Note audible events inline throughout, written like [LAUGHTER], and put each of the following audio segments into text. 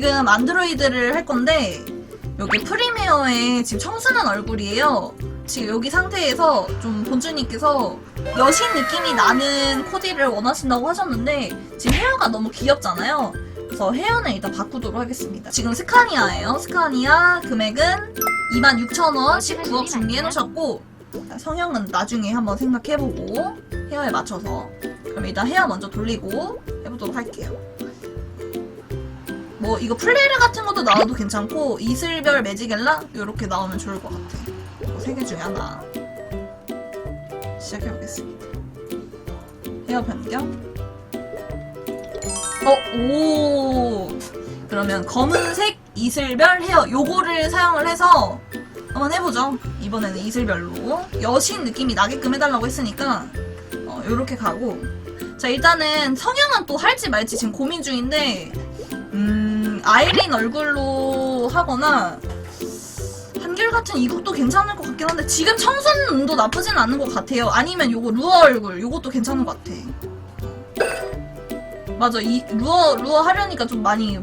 지금 안드로이드를 할 건데 여기 프리미어에 지금 청순한 얼굴이에요. 지금 여기 상태에서 좀 본주님께서 여신 느낌이 나는 코디를 원하신다고 하셨는데 지금 헤어가 너무 귀엽잖아요. 그래서 헤어는 일단 바꾸도록 하겠습니다. 지금 스카니아예요. 스카니아 금액은 26,000원 19억 준비해 놓으셨고 성형은 나중에 한번 생각해보고 헤어에 맞춰서 그럼 일단 헤어 먼저 돌리고 해보도록 할게요. 뭐 이거 플레이르 같은 것도 나와도 괜찮고 이슬별 매직엘라 이렇게 나오면 좋을 것 같아. 세 개 중에 하나 시작해 보겠습니다. 헤어 변경. 어, 오. 그러면 검은색 이슬별 헤어 요거를 사용을 해서 한번 해보죠. 이번에는 이슬별로 여신 느낌이 나게끔 해달라고 했으니까 어, 요렇게 가고 자 일단은 성형은 또 할지 말지 지금 고민 중인데 음 아이린 얼굴로 하거나 한결같은 이것도 괜찮을 것 같긴 한데 지금 청순도 나쁘진 않은 것 같아요. 아니면 요거 루어 얼굴 요것도 괜찮은 것 같아. 맞아 이 루어 루어 하려니까 좀 많이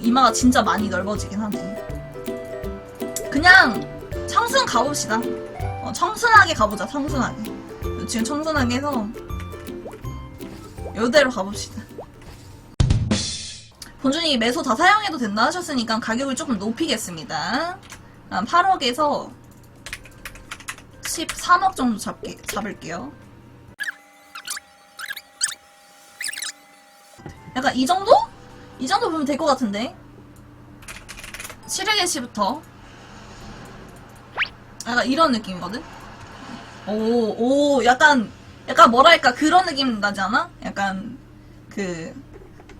이마가 진짜 많이 넓어지긴 하네. 그냥 청순 가봅시다. 어, 청순하게 가보자 청순하게. 지금 청순하게 해서 요대로 가봅시다. 본준이 매소 다 사용해도 된다 하셨으니까 가격을 조금 높이겠습니다. 한 8억에서 13억 정도 잡게, 잡을게요. 약간 이 정도? 이 정도 보면 될 것 같은데? 시르게 씨부터. 약간 이런 느낌이거든? 오, 오, 약간, 약간 뭐랄까, 그런 느낌 나지 않아? 약간, 그,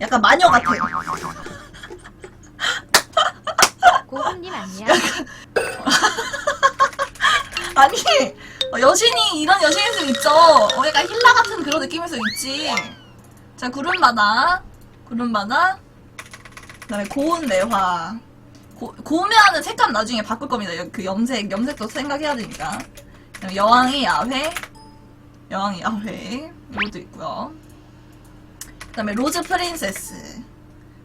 약간 마녀 같아. 고금님 안녕. [LAUGHS] 아니 어, 여신이 이런 여신일 수 있죠. 어, 약간 힐라 같은 그런 느낌일 수 있지. 자 구름바다, 구름바다. 그다음에 고운 매화. 고, 고운 매화는 색감 나중에 바꿀 겁니다. 여- 그 염색, 염색도 생각해야 되니까. 그다음에 여왕의 야회, 여왕의 야회 이것도 있고요. 그 다음에 로즈 프린세스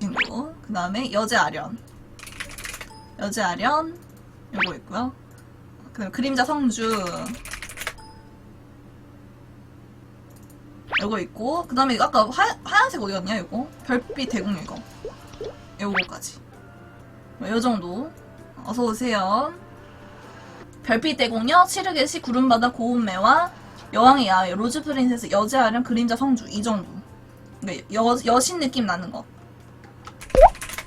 친구. 그 다음에 여제 아련, 여제 아련. 요거 있고요. 그 그림자 성주. 요거 있고 그 다음에 아까 하, 하얀색 어디였냐 요거? 별빛 대공 이거. 요거까지. 뭐, 요 정도. 어서오세요. 별빛 대공녀 치르게시 구름바다 고운매와 여왕의 야외 로즈 프린세스 여제 아련 그림자 성주. 이 정도 여, 여신 느낌 나는 거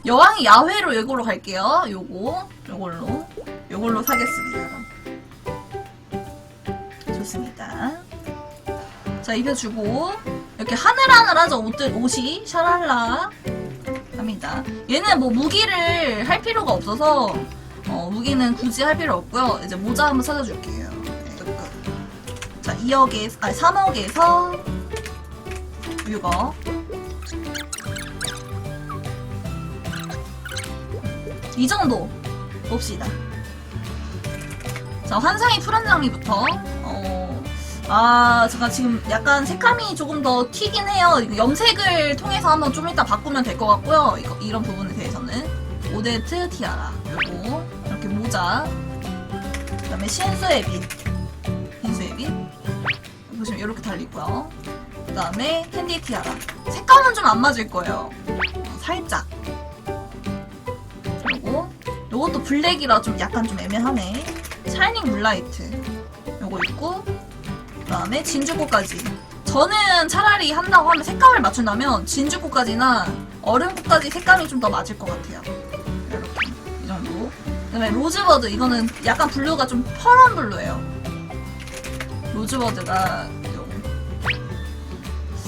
여왕의 야회로 요걸로 갈게요 요거 요걸로 요걸로 사겠습니다 좋습니다. 자, 입혀주고, 이렇게 하늘하늘하죠, 옷들, 옷이. 샤랄라. 합니다. 얘는 뭐 무기를 할 필요가 없어서, 어, 무기는 굳이 할 필요 없고요. 이제 모자 한번 찾아줄게요. 네, 끝. 자, 2억에서, 아니, 3억에서, 이거. 이 정도 봅시다. 자, 환상의 푸른 장미부터. 어, 아, 제가 지금 약간 색감이 조금 더 튀긴 해요. 염색을 통해서 한번 좀 이따 바꾸면 될 것 같고요. 이거, 이런 부분에 대해서는. 오데트 티아라. 요거. 이렇게 모자. 그 다음에 신수의 빛. 신수의 빛. 보시면 이렇게 달리고요. 그 다음에 캔디 티아라. 색감은 좀 안 맞을 거예요. 어, 살짝. 그리고 요것도 블랙이라 좀 약간 좀 애매하네. 샤이닝 물라이트 요거 있고 그 다음에 진주꽃까지 저는 차라리 한다고 하면 색감을 맞춘다면 진주꽃까지나 얼음꽃까지 색감이 좀 더 맞을 것 같아요 이렇게 이 정도 그 다음에 로즈버드 이거는 약간 블루가 좀 펄한 블루예요 로즈버드가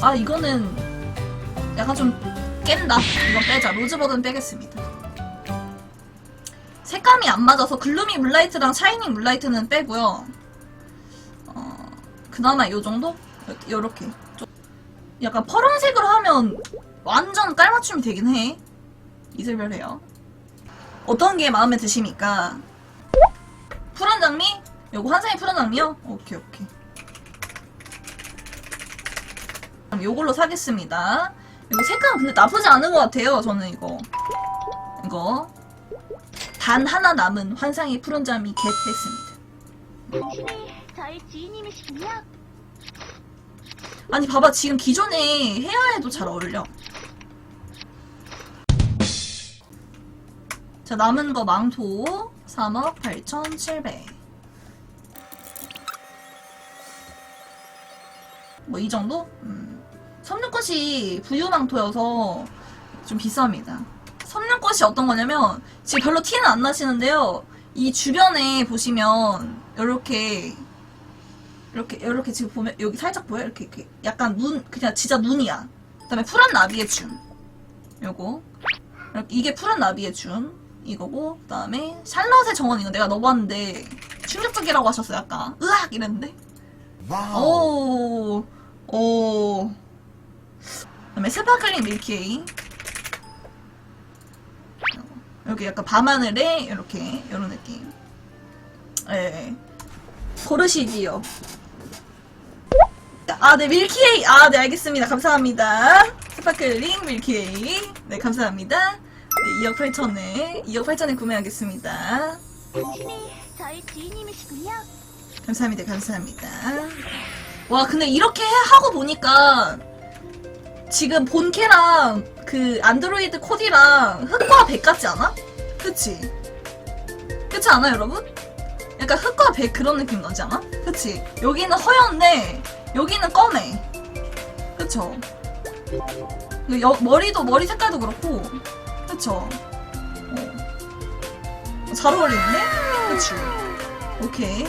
아 이거는 약간 좀 깬다 이건 빼자 로즈버드는 빼겠습니다 색감이 안 맞아서 글루미 물라이트랑 샤이닝 물라이트는 빼고요. 어, 그나마 요 정도? 요렇게. 좀 약간 파란색으로 하면 완전 깔맞춤이 되긴 해. 이슬별 해요. 어떤 게 마음에 드십니까? 푸른 장미? 요거 환상의 푸른 장미요? 오케이, 오케이. 그럼 요걸로 사겠습니다. 이거 색감 근데 나쁘지 않은 것 같아요. 저는 이거. 이거. 단 하나 남은 환상의 푸른 잠이 겟했습니다. 아니 봐봐 지금 기존에 헤어에도 잘 어울려. 자 남은 거 망토 3억 8,700. 뭐 이 정도? 음. 섬유꽃이 부유망토여서 좀 비쌉니다. 섬유꽃이 어떤 거냐면 지금 별로 티는 안 나시는데요. 이 주변에 보시면 이렇게 이렇게 이렇게 지금 보면 여기 살짝 보여 이렇게 이렇게 약간 눈 그냥 진짜 눈이야. 그다음에 푸른 나비의 준 요거. 이렇게 이게 푸른 나비의 준 이거고 그다음에 샬럿의 정원 이거. 내가 넣어봤는데 충격적이라고 하셨어요 아까. 으악! 이랬는데. 오, 오. 그다음에 스파클링 밀키에이. 여기 약간 밤하늘에 이렇게 이런 느낌. 예. 고르시지요. 아, 네 밀키에이. 아, 네 알겠습니다. 감사합니다. 스파클링 밀키에이. 네 감사합니다. 네 2억 8천에 2억 8천에 구매하겠습니다. 당신이 저의 지인님이시군요. 감사합니다. 감사합니다. 와, 근데 이렇게 하고 보니까 지금 본캐랑 그 안드로이드 코디랑 흑과 백 같지 않아? 그치? 그렇지 않아, 여러분? 약간 흑과 백 그런 느낌 나지 않아? 그치? 여기는 허연데 여기는 검해. 그쵸? 그 여- 머리도 머리 색깔도 그렇고 그쵸? 어. 잘 어울리는데? 그치? 오케이.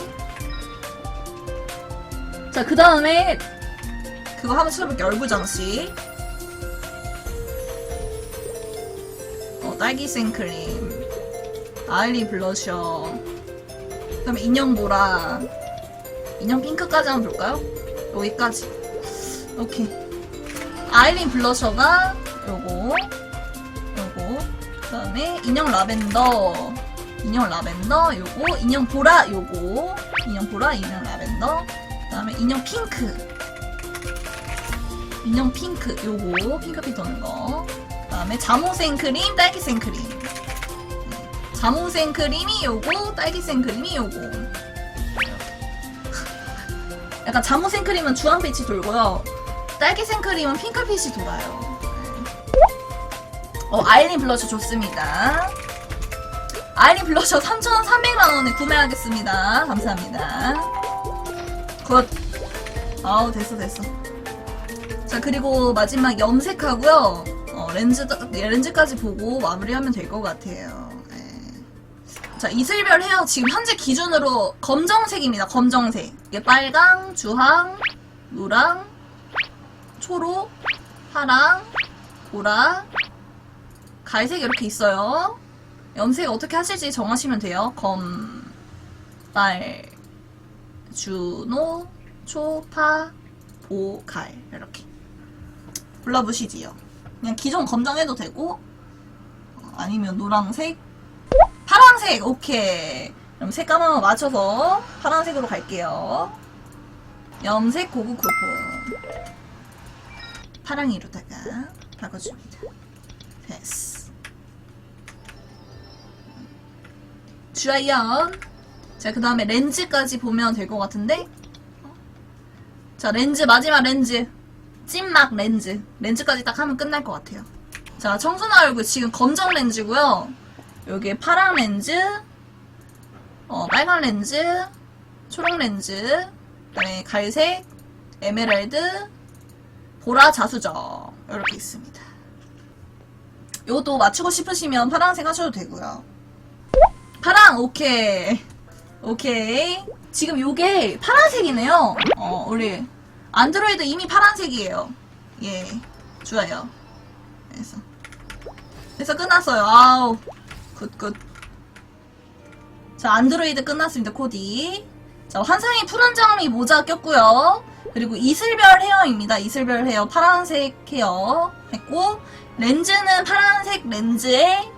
자, 그 다음에 그거 한번 쳐볼게. 얼굴 장식. 딸기 생크림. 아일리 블러셔. 그 다음에 인형 보라. 인형 핑크까지 한번 볼까요? 여기까지. 오케이. 아일린 블러셔가 요거. 요거. 그 다음에 인형 라벤더. 인형 라벤더 요거. 인형 보라 요거. 인형 보라, 인형 라벤더. 그 다음에 인형 핑크. 인형 핑크 요거 핑크빛 도는 거. 그 다음에 자몽 생크림, 딸기 생크림. 네. 자몽 생크림이 요거, 딸기 생크림이 요거. 약간 자몽 생크림은 주황빛이 돌고요. 딸기 생크림은 핑크빛이 돌아요. 네. 어, 아일린 블러셔 좋습니다. 아일린 블러셔 3,300만원에 구매하겠습니다. 감사합니다. 굿. 아우, 됐어, 됐어. 자, 그리고 마지막 염색하고요. 어, 렌즈, 렌즈까지 보고 마무리하면 될 것 같아요. 네. 자, 이슬별 헤어 지금 현재 기준으로 검정색입니다. 검정색. 빨강, 주황, 노랑, 초록, 파랑, 보라, 갈색 이렇게 있어요. 염색 어떻게 하실지 정하시면 돼요. 검, 빨, 주 노, 초 파, 보, 갈 이렇게 골라보시지요. 그냥 기존 검정해도 되고 어, 아니면 노란색, 파란색 오케이. 그럼 색감 한번 맞춰서 파란색으로 갈게요. 염색 고급 쿠폰 파랑이로다가 바꿔줍니다. 됐어. 주아연 자, 그 다음에 렌즈까지 보면 될 것 같은데? 자, 렌즈, 마지막 렌즈. 찐막 렌즈. 렌즈까지 딱 하면 끝날 것 같아요. 자, 청순아 얼굴 지금 검정 렌즈고요. 여기에 파랑 렌즈, 어, 빨간 렌즈, 초록 렌즈, 그다음에 갈색, 에메랄드, 보라 자수정 이렇게 있습니다. 요것도 맞추고 싶으시면 파란색 하셔도 되고요. 파랑 오케이. 오케이. 지금 요게 파란색이네요. 어, 우리 안드로이드 이미 파란색이에요. 예. 좋아요. 그래서. 그래서 끝났어요. 아우. 굿, 굿. 자, 안드로이드 끝났습니다. 코디. 자, 환상의 푸른 장미 모자 꼈고요. 그리고 이슬별 헤어입니다. 이슬별 헤어 파란색 헤어 했고 렌즈는 파란색 렌즈에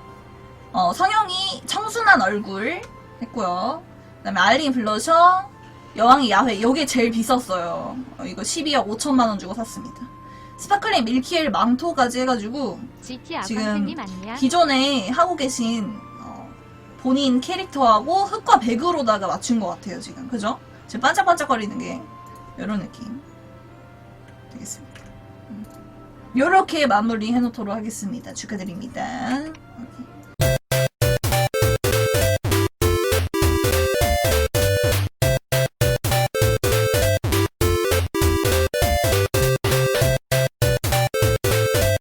어, 성형이 청순한 얼굴 했고요. 그 다음에 아이린 블러셔, 여왕의 야회. 이게 제일 비쌌어요. 어, 이거 12억 5천만 원 주고 샀습니다. 스파클링 밀키엘 망토까지 해가지고 지금. 기존에 하고 계신 어, 본인 캐릭터하고 흑과 백으로다가 맞춘 것 같아요 지금 그죠? 지금 반짝반짝거리는 게 이런 느낌 되겠습니다. 이렇게 마무리 해놓도록 하겠습니다. 축하드립니다.